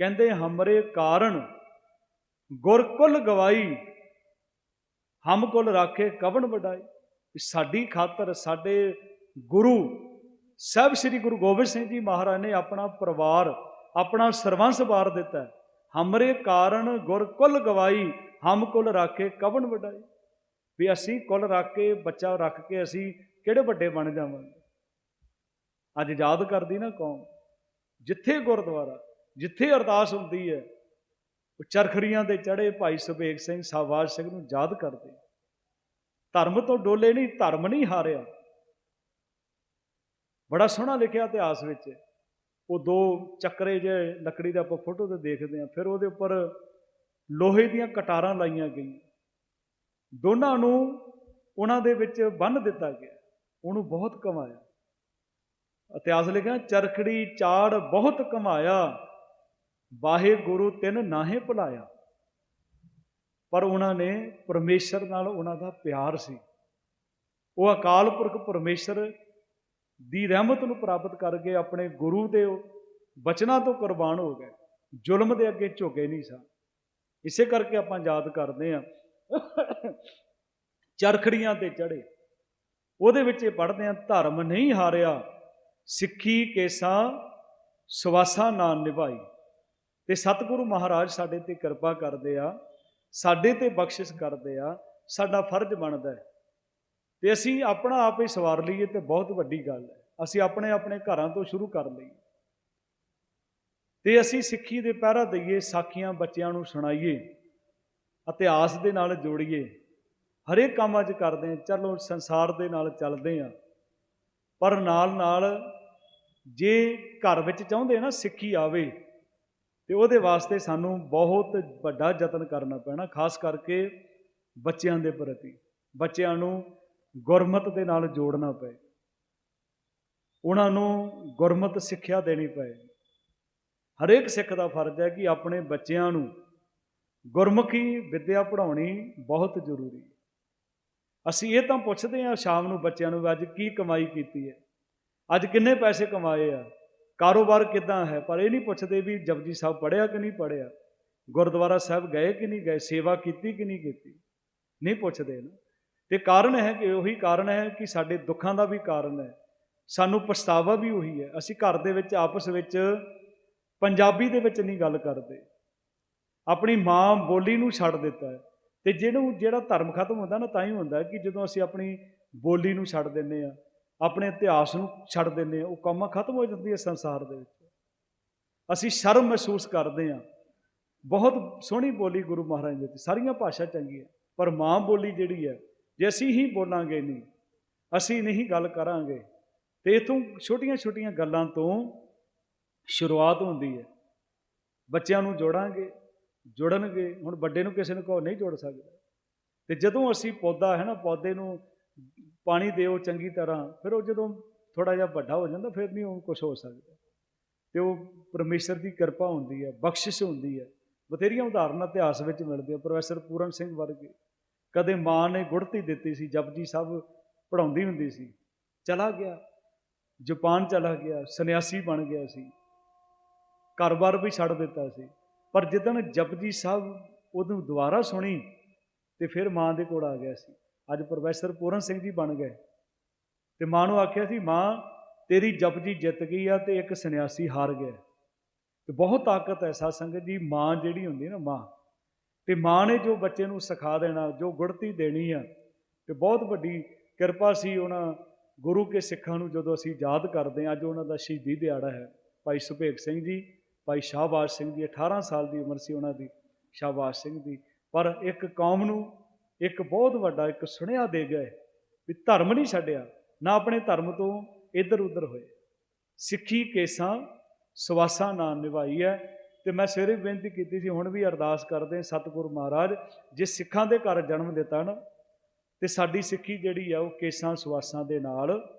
ਕਹਿੰਦੇ, ਹਮਰੇ ਕਾਰਨ ਗੁਰ ਕੁੱਲ ਗਵਾਈ, ਹਮ ਕੁੱਲ ਰਾਖੇ ਕਵਣ ਵਡਾਈ। ਵੀ ਸਾਡੀ ਖਾਤਰ ਸਾਡੇ ਗੁਰੂ ਸਾਹਿਬ ਸ੍ਰੀ ਗੁਰੂ ਗੋਬਿੰਦ ਸਿੰਘ ਜੀ ਮਹਾਰਾਜ ਨੇ ਆਪਣਾ ਪਰਿਵਾਰ, ਆਪਣਾ ਸਰਵੰਸ ਵਾਰ ਦਿੱਤਾ। ਹਮਰੇ ਕਾਰਨ ਗੁਰ ਕੁੱਲ ਗਵਾਈ, ਹਮ ਕੁੱਲ ਰਾਖੇ ਕਵਣ ਵਡਾਈ। ਵੀ ਅਸੀਂ ਕੁੱਲ ਰੱਖ ਕੇ ਬੱਚਾ ਰੱਖ ਕੇ ਅਸੀਂ ਕਿਹੜੇ ਵੱਡੇ ਬਣ ਜਾਵਾਂਗੇ? ਅੱਜ ਯਾਦ ਕਰਦੀ ਨਾ ਕੌਮ, ਜਿੱਥੇ ਗੁਰਦੁਆਰਾ, ਜਿੱਥੇ ਅਰਦਾਸ ਹੁੰਦੀ ਹੈ ਉਹ ਚਰਖੜੀਆਂ ਦੇ ਚੜ੍ਹੇ ਭਾਈ ਸੁਬੇਗ ਸਿੰਘ ਸਾਵਾਜ ਸਿੰਘ ਨੂੰ ਯਾਦ ਕਰਦੇ। ਧਰਮ ਤੋਂ ਡੋਲੇ ਨਹੀਂ, ਧਰਮ ਨਹੀਂ ਹਾਰਿਆ। ਬੜਾ ਸੋਹਣਾ ਲਿਖਿਆ ਇਤਿਹਾਸ ਵਿੱਚ। ਉਹ ਦੋ ਚੱਕਰੇ ਜੇ ਲੱਕੜੀ ਦੇ ਆਪਾਂ ਫੋਟੋ ਤੇ ਦੇਖਦੇ ਆ ਫਿਰ ਉਹਦੇ ਉੱਪਰ ਲੋਹੇ ਦੀਆਂ ਕਟਾਰਾਂ ਲਾਈਆਂ ਗਈਆਂ। ਦੋਨਾਂ ਨੂੰ ਉਹਨਾਂ ਦੇ ਵਿੱਚ ਬੰਨ ਦਿੱਤਾ ਗਿਆ। ਉਹਨੂੰ ਬਹੁਤ ਕਮਾਇਆ। ਇਤਿਹਾਸ ਲਿਖਿਆ, ਚਰਖੜੀ ਚਾੜ ਬਹੁਤ ਕਮਾਇਆ। ਵਾਹਿਗੁਰੂ ਤਿੰਨ ਨਾਹੇ ਭੁਲਾਇਆ। ਪਰ ਉਹਨਾਂ ਨੇ ਪਰਮੇਸ਼ਰ ਨਾਲ ਉਹਨਾਂ ਦਾ ਪਿਆਰ ਸੀ। ਉਹ ਅਕਾਲ ਪੁਰਖ ਪਰਮੇਸ਼ਰ ਦੀ ਰਹਿਮਤ ਨੂੰ ਪ੍ਰਾਪਤ ਕਰਕੇ ਆਪਣੇ ਗੁਰੂ ਦੇ ਬਚਨਾਂ ਤੋਂ ਕੁਰਬਾਨ ਹੋ ਗਏ। ਜ਼ੁਲਮ ਦੇ ਅੱਗੇ ਝੁਕੇ ਨਹੀਂ ਸਨ। ਇਸੇ ਕਰਕੇ ਆਪਾਂ ਯਾਦ ਕਰਦੇ ਹਾਂ। ਚਰਖੜੀਆਂ ਤੇ ਚੜੇ ਉਹਦੇ ਵਿੱਚ ਇਹ ਪੜ੍ਹਦੇ ਆ ਧਰਮ ਨਹੀਂ ਹਾਰਿਆ, ਸਿੱਖੀ ਕੇਸਾਂ ਸਵਾਸਾਂ ਨਾਲ ਨਿਭਾਈ। ਤੇ ਸਤਿਗੁਰੂ ਮਹਾਰਾਜ ਸਾਡੇ ਤੇ ਕਿਰਪਾ ਕਰਦੇ ਆ, ਸਾਡੇ ਤੇ ਬਖਸ਼ਿਸ਼ ਕਰਦੇ ਆ, ਸਾਡਾ ਫਰਜ਼ ਬਣਦਾ ਹੈ। ਤੇ ਅਸੀਂ ਆਪਣਾ ਆਪ ਹੀ ਸਵਾਰ ਲਈਏ ਤੇ ਬਹੁਤ ਵੱਡੀ ਗੱਲ ਹੈ। ਅਸੀਂ ਆਪਣੇ ਆਪਣੇ ਘਰਾਂ ਤੋਂ ਸ਼ੁਰੂ ਕਰ ਲਈਏ। ਤੇ ਅਸੀਂ ਸਿੱਖੀ ਦੇ ਪਹਿਰਾ ਦਈਏ, ਸਾਖੀਆਂ ਬੱਚਿਆਂ ਨੂੰ ਸੁਣਾਈਏ, ਇਤਿਹਾਸ ਦੇ ਨਾਲ ਜੋੜੀਏ। ਹਰੇਕ ਕੰਮ ਅੱਜ ਕਰਦੇ ਹਾਂ, ਚਲੋ ਸੰਸਾਰ ਦੇ ਨਾਲ ਚੱਲਦੇ ਆ ਪਰ ਨਾਲ ਨਾਲ ਜੇ ਘਰ ਵਿੱਚ ਚਾਹੁੰਦੇ ਨਾ ਸਿੱਖੀ ਆਵੇ ਤੇ ਉਹਦੇ ਵਾਸਤੇ ਸਾਨੂੰ ਬਹੁਤ ਵੱਡਾ ਯਤਨ ਕਰਨਾ ਪੈਣਾ, ਖਾਸ ਕਰਕੇ ਬੱਚਿਆਂ ਦੇ ਪ੍ਰਤੀ। ਬੱਚਿਆਂ ਨੂੰ ਗੁਰਮਤ ਦੇ ਨਾਲ ਜੋੜਨਾ ਪਏ। ਉਹਨਾਂ ਨੂੰ ਗੁਰਮਤ ਸਿੱਖਿਆ ਦੇਣੀ ਪਏ। ਹਰੇਕ ਸਿੱਖ ਦਾ ਫਰਜ਼ ਹੈ ਕਿ ਆਪਣੇ ਬੱਚਿਆਂ ਨੂੰ ਗੁਰਮੁਖੀ ਵਿੱਦਿਆ ਪੜ੍ਹਾਉਣੀ ਬਹੁਤ ਜ਼ਰੂਰੀ ਹੈ। ਅਸੀਂ ਇਹ ਤਾਂ ਪੁੱਛਦੇ ਹਾਂ ਸ਼ਾਮ ਨੂੰ ਬੱਚਿਆਂ ਨੂੰ ਵੀ, ਅੱਜ ਕੀ ਕਮਾਈ ਕੀਤੀ ਹੈ? ਅੱਜ ਕਿੰਨੇ ਪੈਸੇ ਕਮਾਏ ਆ? ਕਾਰੋਬਾਰ ਕਿਦਾਂ ਹੈ? ਪਰ ਇਹ ਨਹੀਂ ਪੁੱਛਦੇ ਵੀ ਜਪਜੀ ਸਾਹਿਬ ਪੜਿਆ ਕਿ ਨਹੀਂ ਪੜਿਆ ਗੁਰਦੁਆਰਾ ਸਾਹਿਬ ਗਏ ਕਿ ਨਹੀਂ ਗਏ? ਸੇਵਾ ਕੀਤੀ ਕਿ ਨਹੀਂ ਕੀਤੀ? ਨਹੀਂ ਪੁੱਛਦੇ ਨਾ। ਤੇ ਕਾਰਨ ਹੈ ਕਿ ਉਹੀ ਕਾਰਨ ਹੈ ਕਿ ਸਾਡੇ ਦੁੱਖਾਂ ਦਾ ਵੀ ਕਾਰਨ ਹੈ। ਸਾਨੂੰ ਪਛਤਾਵਾ ਵੀ ਉਹੀ ਹੈ। ਅਸੀਂ ਘਰ ਦੇ ਵਿੱਚ, ਆਪਸ ਵਿੱਚ, ਪੰਜਾਬੀ ਦੇ ਵਿੱਚ ਨਹੀਂ ਗੱਲ ਕਰਦੇ। ਆਪਣੀ ਮਾਂ ਬੋਲੀ ਨੂੰ ਛੱਡ ਦਿੱਤਾ ਹੈ। ਤੇ ਜਿਹਨੂੰ ਜਿਹੜਾ ਧਰਮ ਖਤਮ ਹੁੰਦਾ ਨਾ, ਤਾਂ ਹੀ ਹੁੰਦਾ ਕਿ ਜਦੋਂ ਅਸੀਂ ਆਪਣੀ ਬੋਲੀ ਨੂੰ ਛੱਡ ਦਿੰਨੇ ਆ ਆਪਣੇ ਇਤਿਹਾਸ ਨੂੰ ਛੱਡ ਦਿੰਦੇ ਆ ਉਹ ਕੰਮਾਂ ਖਤਮ ਹੋ ਜਾਂਦੀ ਹੈ ਸੰਸਾਰ ਦੇ ਵਿੱਚ। ਅਸੀਂ ਸ਼ਰਮ ਮਹਿਸੂਸ ਕਰਦੇ ਆ ਬਹੁਤ ਸੋਹਣੀ ਬੋਲੀ ਗੁਰੂ ਮਹਾਰਾਜ ਨੇ ਸਾਰੀਆਂ ਭਾਸ਼ਾ ਚੰਗੀਆਂ, ਪਰ ਮਾਂ ਬੋਲੀ ਜਿਹੜੀ ਹੈ, ਜੇ ਅਸੀਂ ਹੀ ਬੋਲਾਂਗੇ ਨਹੀਂ, ਅਸੀਂ ਨਹੀਂ ਗੱਲ ਕਰਾਂਗੇ, ਤੇ ਇਥੋਂ ਛੋਟੀਆਂ-ਛੋਟੀਆਂ ਗੱਲਾਂ ਤੋਂ ਸ਼ੁਰੂਆਤ ਹੁੰਦੀ ਹੈ। ਬੱਚਿਆਂ ਨੂੰ ਜੋੜਾਂਗੇ, ਜੁੜਨਗੇ, ਹੁਣ ਵੱਡੇ ਨੂੰ ਕਿਸੇ ਨੂੰ ਕੋ ਨਹੀਂ ਜੋੜ ਸਕਦਾ। ਤੇ ਜਦੋਂ ਅਸੀਂ ਪੌਦਾ ਹੈ ਨਾ, ਪੌਦੇ ਨੂੰ ਪਾਣੀ ਦਿਓ ਚੰਗੀ ਤਰ੍ਹਾਂ, ਫਿਰ ਉਹ ਜਦੋਂ ਥੋੜਾ ਜਿਹਾ ਵੱਡਾ ਹੋ ਜਾਂਦਾ, ਫਿਰ ਨਹੀਂ ਉਹ ਕੁਝ ਹੋ ਸਕਦਾ। ਤੇ ਉਹ ਪਰਮੇਸ਼ਰ ਦੀ ਕਿਰਪਾ ਹੁੰਦੀ ਹੈ, ਬਖਸ਼ਿਸ਼ ਹੁੰਦੀ ਹੈ। ਬਥੇਰੀਆਂ ਉਦਾਹਰਨਾਂ ਇਤਿਹਾਸ ਵਿੱਚ ਮਿਲਦੀਆਂ ਪ੍ਰੋਫੈਸਰ ਪੂਰਨ ਸਿੰਘ ਵਰਗੇ। ਕਦੇ ਮਾਂ ਨੇ ਗੁੜਤੀ ਦਿੱਤੀ ਸੀ ਜਪਜੀ ਸਾਹਿਬ ਪੜਾਉਂਦੀ ਹੁੰਦੀ ਸੀ। ਚਲਾ ਗਿਆ, ਜਾਪਾਨ ਚਲਾ ਗਿਆ, ਸੰਨਿਆਸੀ ਬਣ ਗਿਆ ਸੀ। ਘਰ-ਬਾਰ ਵੀ ਛੱਡ ਦਿੱਤਾ ਸੀ। ਪਰ ਜਿੱਦਣ ਜਪਜੀ ਸਾਹਿਬ ਉਹਨੂੰ ਦੁਬਾਰਾ ਸੁਣੀ, ਤੇ ਫਿਰ ਮਾਂ ਦੇ ਕੋਲ ਆ ਗਿਆ ਸੀ। ਅੱਜ ਪ੍ਰੋਫੈਸਰ ਪੂਰਨ ਸਿੰਘ ਜੀ ਬਣ ਗਏ। ਤੇ ਮਾਂ ਨੂੰ ਆਖਿਆ ਸੀ, ਮਾਂ, ਤੇਰੀ ਜਪਜੀ ਜਿੱਤ ਗਈ ਆ ਤੇ ਇੱਕ ਸੰਨਿਆਸੀ ਹਾਰ ਗਿਆ ਤੇ ਬਹੁਤ ਤਾਕਤ ਹੈ ਸਾਧ ਸੰਗਤ ਜੀ, ਮਾਂ ਜਿਹੜੀ ਹੁੰਦੀ ਨਾ ਮਾਂ। ਤੇ ਮਾਂ ਨੇ ਜੋ ਬੱਚੇ ਨੂੰ ਸਿਖਾ ਦੇਣਾ, ਜੋ ਗੁੜਤੀ ਦੇਣੀ ਆ, ਤੇ ਬਹੁਤ ਵੱਡੀ ਕਿਰਪਾ ਸੀ ਉਹਨਾਂ ਗੁਰੂ ਕੇ ਸਿੱਖਾਂ ਨੂੰ ਜਦੋਂ ਅਸੀਂ ਯਾਦ ਕਰਦੇ ਹਾਂ, ਅੱਜ ਉਹਨਾਂ ਦਾ ਸ਼ਹੀਦੀ ਦਿਹਾੜਾ ਹੈ। ਭਾਈ ਸੁਭੇਗ ਸਿੰਘ ਜੀ, ਭਾਈ ਸ਼ਾਹਬਾਜ਼ ਸਿੰਘ ਜੀ 18 ਸਾਲ ਦੀ ਉਮਰ ਸੀ ਉਹਨਾਂ ਦੀ, ਸ਼ਾਹਬਾਜ਼ ਸਿੰਘ ਦੀ। ਪਰ ਇੱਕ ਕੌਮ ਨੂੰ ਇੱਕ ਬਹੁਤ ਵੱਡਾ, ਇੱਕ ਸੁਣਿਆ ਦੇ ਗਏ ਵੀ ਧਰਮ ਨਹੀਂ ਛੱਡਿਆ, ਨਾ ਆਪਣੇ ਧਰਮ ਤੋਂ ਇੱਧਰ ਉੱਧਰ ਹੋਏ। ਸਿੱਖੀ ਕੇਸਾਂ ਸਵਾਸਾਂ ਨਾਲ ਨਿਭਾਈ ਹੈ ਤੇ ਮੈਂ ਸਵੇਰੇ ਬੇਨਤੀ ਕੀਤੀ ਸੀ, ਹੁਣ ਵੀ ਅਰਦਾਸ ਕਰਦੇ ਹਾਂ ਸਤਿਗੁਰੂ ਮਹਾਰਾਜ, ਜੇ ਸਿੱਖਾਂ ਦੇ ਘਰ ਜਨਮ ਦਿੱਤਾ ਨਾ, ਤੇ ਸਾਡੀ ਸਿੱਖੀ ਜਿਹੜੀ ਆ ਉਹ ਕੇਸਾਂ ਸਵਾਸਾਂ ਦੇ ਨਾਲ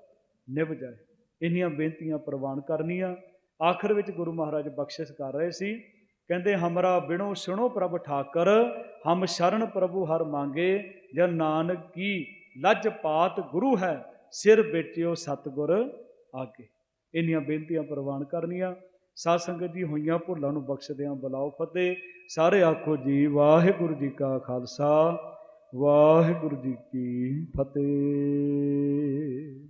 ਨਿਭ ਜਾਏ। ਇੰਨੀਆਂ ਬੇਨਤੀਆਂ ਪ੍ਰਵਾਨ ਕਰਨੀਆਂ। ਆਖਰ ਵਿੱਚ ਗੁਰੂ ਮਹਾਰਾਜ ਬਖਸ਼ਿਸ਼ ਕਰ ਰਹੇ ਸੀ। ਕਹਿੰਦੇ, ਹਮਰਾ ਬਿਨੋ ਸੁਣੋ ਪ੍ਰਭ ਠਾਕਰ, ਹਮ ਸ਼ਰਨ ਪ੍ਰਭੂ ਹਰ ਮੰਗੇ, ਜਨ ਨਾਨਕ ਕੀ ਲੱਜ ਪਾਤ ਗੁਰੂ ਹੈ, ਸਿਰ ਬੇਟਿਓ ਸਤਗੁਰ ਆਗੇ। ਇੰਨੀਆਂ ਬੇਨਤੀਆਂ ਪ੍ਰਵਾਨ ਕਰਨੀਆਂ। ਸਾਧ ਸੰਗਤ ਜੀ, ਹੋਈਆਂ ਭੁੱਲਾਂ ਨੂੰ ਬਖਸ਼ਦਿਆਂ ਬੁਲਾਓ ਫਤਿਹ। ਸਾਰੇ ਆਖੋ ਜੀ, ਵਾਹਿਗੁਰੂ ਜੀ ਕਾ ਖਾਲਸਾ, ਵਾਹਿਗੁਰੂ ਜੀ ਕੀ ਫਤਿਹ।